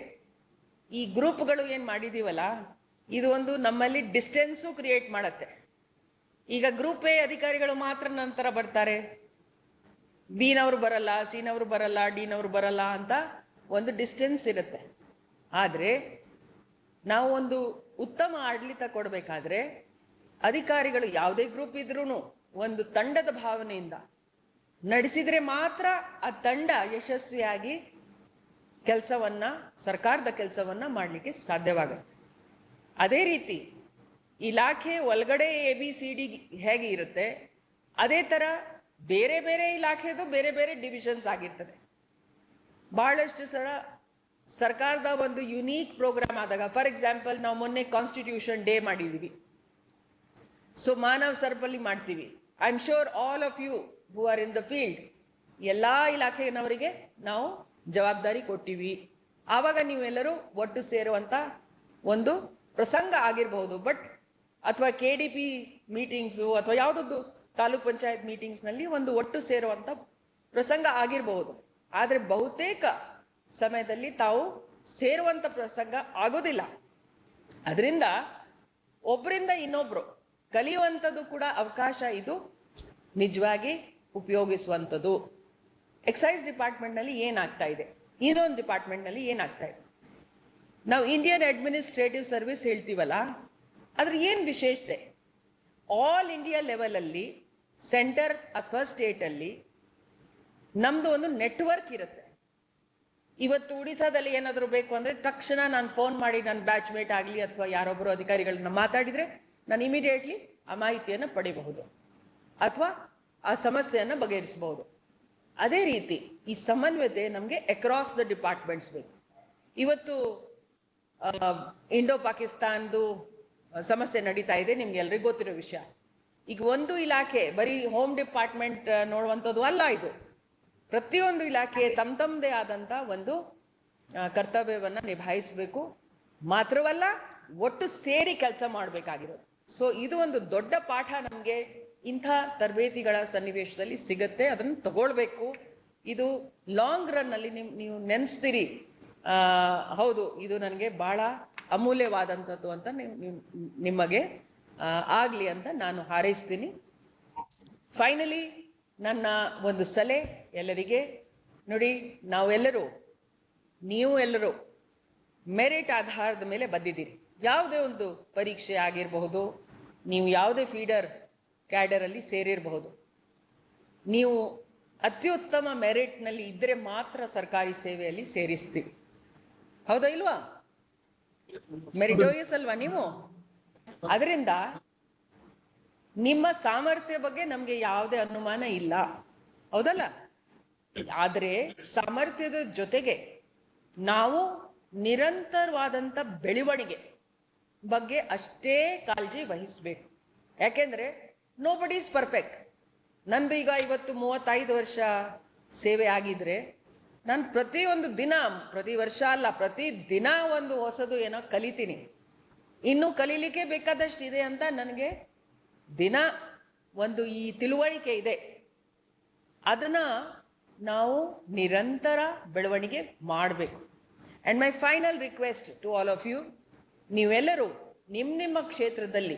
ಈ ಗ್ರೂಪ್ಗಳು ಏನ್ ಮಾಡಿದೀವಲ್ಲ, ಇದು ಒಂದು ನಮ್ಮಲ್ಲಿ ಡಿಸ್ಟೆನ್ಸು ಕ್ರಿಯೇಟ್ ಮಾಡತ್ತೆ. ಈಗ ಗ್ರೂಪ್ ಎ ಅಧಿಕಾರಿಗಳು ಮಾತ್ರ ನಂತರ ಬರ್ತಾರೆ. ಬಿನವರು ಬರಲ್ಲ, ಸಿನವ್ರು ಬರಲ್ಲ, ಡಿನವರು ಬರಲ್ಲ ಅಂತ ಒಂದು ಡಿಸ್ಟೆನ್ಸ್ ಇರುತ್ತೆ. ಆದರೆ ನಾವು ಒಂದು ಉತ್ತಮ ಆಡಳಿತ ಕೊಡಬೇಕಾದ್ರೆ ಅಧಿಕಾರಿಗಳು ಯಾವುದೇ ಗ್ರೂಪ್ ಇದ್ರೂ ಒಂದು ತಂಡದ ಭಾವನೆಯಿಂದ ನಡೆಸಿದ್ರೆ ಮಾತ್ರ ಆ ತಂಡ ಯಶಸ್ವಿಯಾಗಿ ಕೆಲಸವನ್ನ, ಸರ್ಕಾರದ ಕೆಲಸವನ್ನ ಮಾಡಲಿಕ್ಕೆ ಸಾಧ್ಯವಾಗುತ್ತೆ. ಅದೇ ರೀತಿ ಇಲಾಖೆ ಒಳಗಡೆ ಎ ಬಿ ಸಿ ಡಿ ಹೇಗೆ ಇರುತ್ತೆ, ಅದೇ ತರ ಬೇರೆ ಬೇರೆ ಇಲಾಖೆದು ಬೇರೆ ಬೇರೆ ಡಿವಿಷನ್ಸ್ ಆಗಿರ್ತದೆ. ಬಹಳಷ್ಟು ಸಲ ಸರ್ಕಾರದ ಒಂದು ಯುನೀಕ್ ಪ್ರೋಗ್ರಾಮ್ ಆದಾಗ ಫಾರ್ ಎಕ್ಸಾಂಪಲ್ ನಾವು ಮೊನ್ನೆ ಕಾನ್ಸ್ಟಿಟ್ಯೂಷನ್ ಡೇ ಮಾಡಿದೀವಿ. ಸೊ ಮಾನವ್ ಸರ್ಪಲ್ಲಿ ಮಾಡ್ತೀವಿ. I am sure all of you who are in the field ಎಲ್ಲಾ ಇಲಾಖೆಯವರಿಗೆ ನಾವು ಜವಾಬ್ದಾರಿ ಕೊಟ್ಟಿವಿ. ಆವಾಗ ನೀವೆಲ್ಲರೂ ಒಟ್ಟು ಸೇರುವಂತ ಒಂದು ಪ್ರಸಂಗ ಆಗಿರಬಹುದು. ಬಟ್ ಅಥವಾ ಕೆ ಡಿ ಪಿ ಮೀಟಿಂಗ್ಸು ಅಥವಾ ಯಾವುದದ್ದು ತಾಲೂಕ್ ಪಂಚಾಯತ್ ಮೀಟಿಂಗ್ಸ್ನಲ್ಲಿ ಒಂದು ಒಟ್ಟು ಸೇರುವಂತ ಪ್ರಸಂಗ ಆಗಿರಬಹುದು. ಆದ್ರೆ ಬಹುತೇಕ ಸಮಯದಲ್ಲಿ ತಾವು ಸೇರುವಂತ ಪ್ರಸಂಗ ಆಗೋದಿಲ್ಲ. ಅದರಿಂದ ಒಬ್ಬರಿಂದ ಇನ್ನೊಬ್ರು ಕಲಿಯುವಂಥದ್ದು ಕೂಡ ಅವಕಾಶ ಇದು ನಿಜವಾಗಿ ಉಪಯೋಗಿಸುವಂಥದ್ದು. ಎಕ್ಸೈಸ್ ಡಿಪಾರ್ಟ್ಮೆಂಟ್ನಲ್ಲಿ ಏನಾಗ್ತಾ ಇದೆ? ಇನ್ನೊಂದು ಡಿಪಾರ್ಟ್ಮೆಂಟ್ನಲ್ಲಿ ಏನಾಗ್ತಾ ಇದೆ? ನಾವು ಇಂಡಿಯನ್ ಅಡ್ಮಿನಿಸ್ಟ್ರೇಟಿವ್ ಸರ್ವಿಸ್ ಹೇಳ್ತೀವಲ್ಲ, ಅದ್ರ ಏನ್ ವಿಶೇಷತೆ? ಆಲ್ ಇಂಡಿಯಾ ಲೆವೆಲ್ ಅಲ್ಲಿ ಸೆಂಟರ್ ಅಥವಾ ಸ್ಟೇಟ್ ಅಲ್ಲಿ ನಮ್ದು ಒಂದು ನೆಟ್ವರ್ಕ್ ಇರುತ್ತೆ. ಇವತ್ತು ಉಡಿಸಾದಲ್ಲಿ ಏನಾದರೂ ಬೇಕು ಅಂದ್ರೆ ತಕ್ಷಣ ನಾನು ಫೋನ್ ಮಾಡಿ ನನ್ನ ಬ್ಯಾಚ್ಮೇಟ್ ಆಗಲಿ ಅಥವಾ ಯಾರೊಬ್ಬರು ಅಧಿಕಾರಿಗಳನ್ನ ಮಾತಾಡಿದ್ರೆ ನಾನು ಇಮಿಡಿಯೇಟ್ಲಿ ಆ ಮಾಹಿತಿಯನ್ನು ಪಡೆಯಬಹುದು ಅಥವಾ ಆ ಸಮಸ್ಯೆಯನ್ನು ಬಗೆಹರಿಸಬಹುದು. ಅದೇ ರೀತಿ ಈ ಸಮನ್ವಯತೆ ನಮಗೆ ಅಕ್ರಾಸ್ ದ ಡಿಪಾರ್ಟ್ಮೆಂಟ್ಸ್ ಬೇಕು. ಇವತ್ತು ಇಂಡೋ ಪಾಕಿಸ್ತಾನ್ದು ಸಮಸ್ಯೆ ನಡೀತಾ ಇದೆ ನಿಮ್ಗೆ ಎಲ್ರಿಗೂ ಗೊತ್ತಿರೋ ವಿಷಯ. ಈಗ ಒಂದು ಇಲಾಖೆ, ಬರೀ ಹೋಮ್ ಡಿಪಾರ್ಟ್ಮೆಂಟ್ ನೋಡುವಂಥದ್ದು ಅಲ್ಲ ಇದು. ಪ್ರತಿಯೊಂದು ಇಲಾಖೆ ತಮ್ಮ ತಮ್ಮದೇ ಆದಂತ ಒಂದು ಕರ್ತವ್ಯವನ್ನ ನಿಭಾಯಿಸಬೇಕು. ಮಾತ್ರವಲ್ಲ, ಒಟ್ಟು ಸೇರಿ ಕೆಲಸ ಮಾಡಬೇಕಾಗಿರೋದು. ಸೊ ಇದು ಒಂದು ದೊಡ್ಡ ಪಾಠ ನಮಗೆ ಇಂಥ ತರಬೇತಿಗಳ ಸನ್ನಿವೇಶದಲ್ಲಿ ಸಿಗತ್ತೆ. ಅದನ್ನು ತಗೊಳ್ಬೇಕು. ಇದು ಲಾಂಗ್ ರನ್ ಅಲ್ಲಿ ನಿಮ್, ನೀವು ನೆನೆಸ್ತೀರಿ. ಹೌದು, ಇದು ನನಗೆ ಬಹಳ ಅಮೂಲ್ಯವಾದಂಥದ್ದು ಅಂತ ನಿಮಗೆ ಆಗ್ಲಿ ಅಂತ ನಾನು ಹಾರೈಸ್ತೀನಿ. ಫೈನಲಿ ನನ್ನ ಒಂದು ಸಲಹೆ ಎಲ್ಲರಿಗೆ. ನೋಡಿ, ನಾವೆಲ್ಲರೂ, ನೀವು ಎಲ್ಲರೂ ಮೆರಿಟ್ ಆಧಾರದ ಮೇಲೆ ಬಂದಿದ್ದೀರಿ. ಯಾವುದೇ ಒಂದು ಪರೀಕ್ಷೆ ಆಗಿರಬಹುದು, ನೀವು ಯಾವುದೇ ಫೀಡರ್ ಕ್ಯಾಡರ್ ಅಲ್ಲಿ ಸೇರಿರಬಹುದು. ನೀವು ಅತ್ಯುತ್ತಮ ಮೆರಿಟ್ನಲ್ಲಿ ಇದ್ರೆ ಮಾತ್ರ ಸರ್ಕಾರಿ ಸೇವೆಯಲ್ಲಿ ಸೇರಿಸ್ತೀವಿ. ಹೌದಾ ಇಲ್ವಾ? ಮೆರಿಟೋರಿಯಸ್ ಅಲ್ವಾ ನೀವು? ಅದರಿಂದ ನಿಮ್ಮ ಸಾಮರ್ಥ್ಯ ಬಗ್ಗೆ ನಮ್ಗೆ ಯಾವುದೇ ಅನುಮಾನ ಇಲ್ಲ. ಹೌದಲ್ಲ? ಆದ್ರೆ ಸಾಮರ್ಥ್ಯದ ಜೊತೆಗೆ ನಾವು ನಿರಂತರವಾದಂತ ಬೆಳವಣಿಗೆ ಬಗ್ಗೆ ಅಷ್ಟೇ ಕಾಳಜಿ ವಹಿಸ್ಬೇಕು. ಯಾಕೆಂದ್ರೆ ನೋ ಬಡಿ ಇಸ್ ಪರ್ಫೆಕ್ಟ್ ನಂದು ಈಗ ಇವತ್ತು ಮೂವತ್ತೈದು ವರ್ಷ ಸೇವೆ ಆಗಿದ್ರೆ ನಾನು ಒಂದು ದಿನ, ಪ್ರತಿ ವರ್ಷ ಅಲ್ಲ, ಪ್ರತಿ ದಿನ ಒಂದು ಹೊಸದು ಏನೋ ಕಲಿತೀನಿ. ಇನ್ನು ಕಲೀಲಿಕ್ಕೆ ಬೇಕಾದಷ್ಟು ಇದೆ ಅಂತ ನನಗೆ ದಿನ ಒಂದು ಈ ತಿಳುವಳಿಕೆ ಇದೆ. ಅದನ್ನ ನಾವು ನಿರಂತರ ಬೆಳವಣಿಗೆ ಮಾಡಬೇಕು. And my final request to all of you ನೀವೆಲ್ಲರೂ ನಿಮ್ಮ ನಿಮ್ಮ ಕ್ಷೇತ್ರದಲ್ಲಿ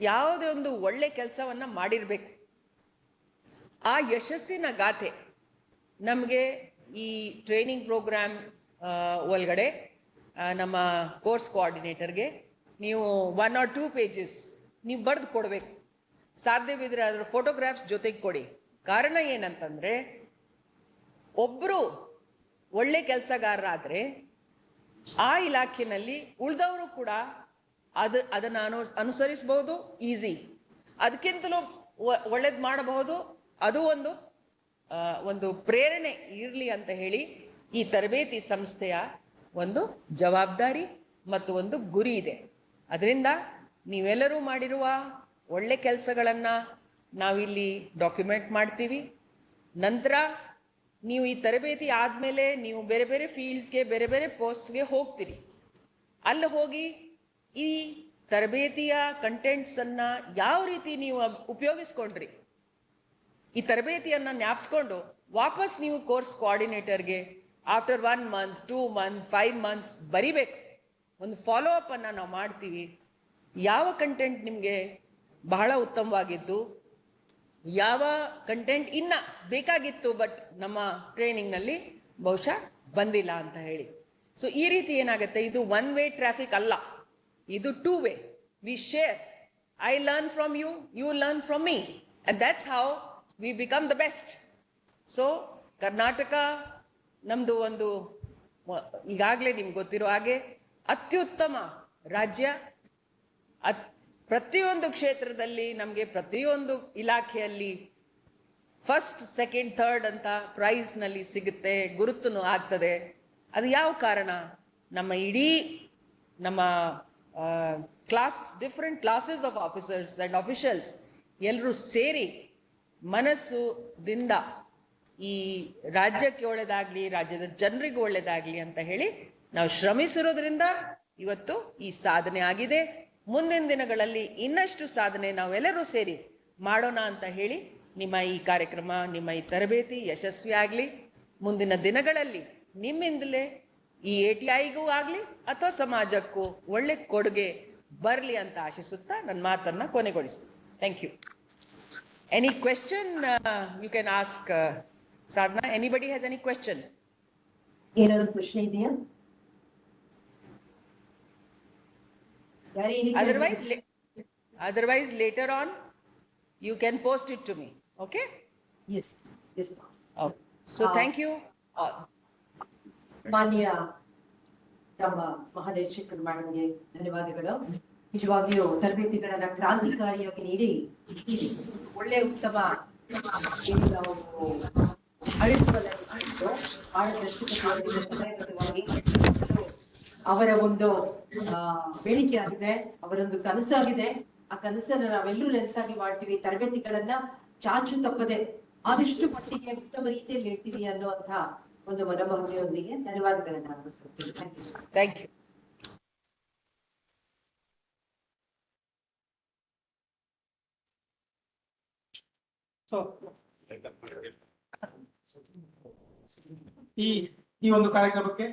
ಯಾವುದೇ ಒಂದು ಒಳ್ಳೆ ಕೆಲಸವನ್ನ ಮಾಡಿರ್ಬೇಕು. ಆ ಯಶಸ್ಸಿನ ಗಾಥೆ ನಮಗೆ ಈ ಟ್ರೈನಿಂಗ್ ಪ್ರೋಗ್ರಾಮ್ ಒಳಗಡೆ ನಮ್ಮ ಕೋರ್ಸ್ ಕೋಆರ್ಡಿನೇಟರ್ಗೆ ನೀವು ಒನ್ ಆರ್ ಟೂ ಪೇಜಸ್ ನೀವು ಬರೆದು ಕೊಡಬೇಕು. ಸಾಧ್ಯವಿದ್ರೆ ಅದರ ಫೋಟೋಗ್ರಾಫ್ಸ್ ಜೊತೆಗೆ ಕೊಡಿ. ಕಾರಣ ಏನಂತಂದ್ರೆ, ಒಬ್ರು ಒಳ್ಳೆ ಕೆಲಸಗಾರರಾದ್ರೆ ಆ ಇಲಾಖೆನಲ್ಲಿ ಉಳಿದವರು ಕೂಡ ಅದು, ಅದನ್ನು ಅನು ಅನುಸರಿಸಬಹುದು ಈಸಿ ಅದಕ್ಕಿಂತಲೂ ಒಳ್ಳೇದ್ ಮಾಡಬಹುದು. ಅದು ಒಂದು ಒಂದು ಪ್ರೇರಣೆ ಇರಲಿ ಅಂತ ಹೇಳಿ ಈ ತರಬೇತಿ ಸಂಸ್ಥೆಯ ಒಂದು ಜವಾಬ್ದಾರಿ ಮತ್ತು ಒಂದು ಗುರಿ ಇದೆ. ಅದರಿಂದ ನೀವೆಲ್ಲರೂ ಮಾಡಿರುವ ಒಳ್ಳೆ ಕೆಲಸಗಳನ್ನ ನಾವಿಲ್ಲಿ ಡಾಕ್ಯುಮೆಂಟ್ ಮಾಡ್ತೀವಿ. ನಂತರ ನೀವು ಈ ತರಬೇತಿ ಆದಮೇಲೆ ನೀವು ಬೇರೆ ಬೇರೆ ಫೀಲ್ಡ್ಸ್ಗೆ ಬೇರೆ ಬೇರೆ ಪೋಸ್ಟ್ಗೆ ಹೋಗ್ತೀರಿ. ಅಲ್ಲಿ ಹೋಗಿ ಈ ತರಬೇತಿಯ ಕಂಟೆಂಟ್ಸನ್ನು ಯಾವ ರೀತಿ ನೀವು ಉಪಯೋಗಿಸ್ಕೊಂಡ್ರಿ, ಈ ತರಬೇತಿಯನ್ನ ಜ್ಞಾಪಿಸ್ಕೊಂಡು ವಾಪಸ್ ನೀವು course ಕೋಆರ್ಡಿನೇಟರ್ಗೆ after one month two month five months ಬರಿಬೇಕು. ಒಂದು ಫಾಲೋ ಅಪ್ ಅನ್ನ ನಾವು ಮಾಡ್ತೀವಿ. ಯಾವ ಕಂಟೆಂಟ್ ನಿಮಗೆ ಬಹಳ ಉತ್ತಮವಾಗಿದ್ದು, ಯಾವ ಕಂಟೆಂಟ್ ಇನ್ನ ಬೇಕಾಗಿತ್ತು ಬಟ್ ನಮ್ಮ ಟ್ರೈನಿಂಗ್ನಲ್ಲಿ ಬಹುಶಃ ಬಂದಿಲ್ಲ ಅಂತ ಹೇಳಿ. ಸೊ ಈ ರೀತಿ ಏನಾಗುತ್ತೆ? ಇದು ಒನ್ ವೇ ಟ್ರಾಫಿಕ್ ಅಲ್ಲ. ಇದು two way we share I learn from you you learn from me and that's how we become the best so Karnataka ನಮ್ದು ಒಂದು ಈಗಾಗಲೇ ಈಗಾಗ್ಲೇ ನಿಮ್ಗೆ ಗೊತ್ತಿರೋ ಹಾಗೆ ಅತ್ಯುತ್ತಮ ರಾಜ್ಯ. ಅತ್ ಪ್ರತಿಯೊಂದು ಕ್ಷೇತ್ರದಲ್ಲಿ ನಮಗೆ ಪ್ರತಿಯೊಂದು ಇಲಾಖೆಯಲ್ಲಿ ಫಸ್ಟ್ ಸೆಕೆಂಡ್ ಥರ್ಡ್ ಅಂತ ಪ್ರೈಸ್ನಲ್ಲಿ ಸಿಗುತ್ತೆ, ಗುರುತುನು ಆಗ್ತದೆ. ಅದು ಯಾವ ಕಾರಣ? ನಮ್ಮ ಇಡೀ ನಮ್ಮ class different classes of officers and officials ಎಲ್ಲರೂ ಸೇರಿ ಮನಸ್ಸುದಿಂದ ಈ ರಾಜ್ಯಕ್ಕೆ ಒಳ್ಳೇದಾಗ್ಲಿ, ರಾಜ್ಯದ ಜನರಿಗೆ ಒಳ್ಳೇದಾಗ್ಲಿ ಅಂತ ಹೇಳಿ ನಾವು ಶ್ರಮಿಸಿರೋದ್ರಿಂದ ಇವತ್ತು ಈ ಸಾಧನೆ ಆಗಿದೆ. ಮುಂದಿನ ದಿನಗಳಲ್ಲಿ ಇನ್ನಷ್ಟು ಸಾಧನೆ ನಾವೆಲ್ಲರೂ ಸೇರಿ ಮಾಡೋಣ ಅಂತ ಹೇಳಿ ನಿಮ್ಮ ಈ ಕಾರ್ಯಕ್ರಮ, ನಿಮ್ಮ ಈ ತರಬೇತಿ ಯಶಸ್ವಿ ಆಗ್ಲಿ. ಮುಂದಿನ ದಿನಗಳಲ್ಲಿ ನಿಮ್ಮಿಂದಲೇ ಈ ಐಗೂ ಆಗ್ಲಿ ಅಥವಾ ಸಮಾಜಕ್ಕೂ ಒಳ್ಳೆ ಕೊಡುಗೆ ಬರ್ಲಿ ಅಂತ ಆಶಿಸುತ್ತಾ ನನ್ನ ಮಾತನ್ನ ಕೊನೆಗೊಳಿಸ್ತೀನಿ. Thank you any question you can ask Sadhana anybody has any question ಏನಾದ್ರು ಪ್ರಶ್ನೆ ಇದೆಯಾ? Otherwise, la- otherwise later on, you can post it to me, okay? Yes, yes. Okay. So Ah. thank you all. ಮಾನ್ಯ ನಮ್ಮ ಮಹಾದೇಶಕರು ಮೇಡಮ್ಗೆ ಧನ್ಯವಾದಗಳು ನಿಜವಾಗಿಯೂ ತರಬೇತಿಗಳನ್ನ ಕ್ರಾಂತಿಕಾರಿಯಾಗಿ ನೀಡಿ ಒಳ್ಳೆ ಉತ್ತಮ ಏನು ನಾವು ಆಡಳಿತವನ್ನ ಮಾಡಿದ್ದು, ಆಡಳಿತದಷ್ಟು ಸಹಾಯಕವಾಗಿ ಅವರ ಒಂದು ಬೇಡಿಕೆ ಆಗಿದೆ ಅವರೊಂದು ಕನಸಾಗಿದೆ. ಆ ಕನಸನ್ನ ನಾವೆಲ್ಲರೂ ನೆನಸಾಗಿ ಮಾಡ್ತೀವಿ ತರಬೇತಿಗಳನ್ನ ಚಾಚು ತಪ್ಪದೆ ಆದಷ್ಟು ಮಟ್ಟಿಗೆ ಉತ್ತಮ ರೀತಿಯಲ್ಲಿ ಹೇಳ್ತೀವಿ ಅನ್ನುವಂತ ಒಂದು ಮನೋಭಾವನೆಯೊಂದಿಗೆ ಧನ್ಯವಾದಗಳನ್ನ. ಸೊ ಈ ಈ ಒಂದು ಕಾರ್ಯಕ್ರಮಕ್ಕೆ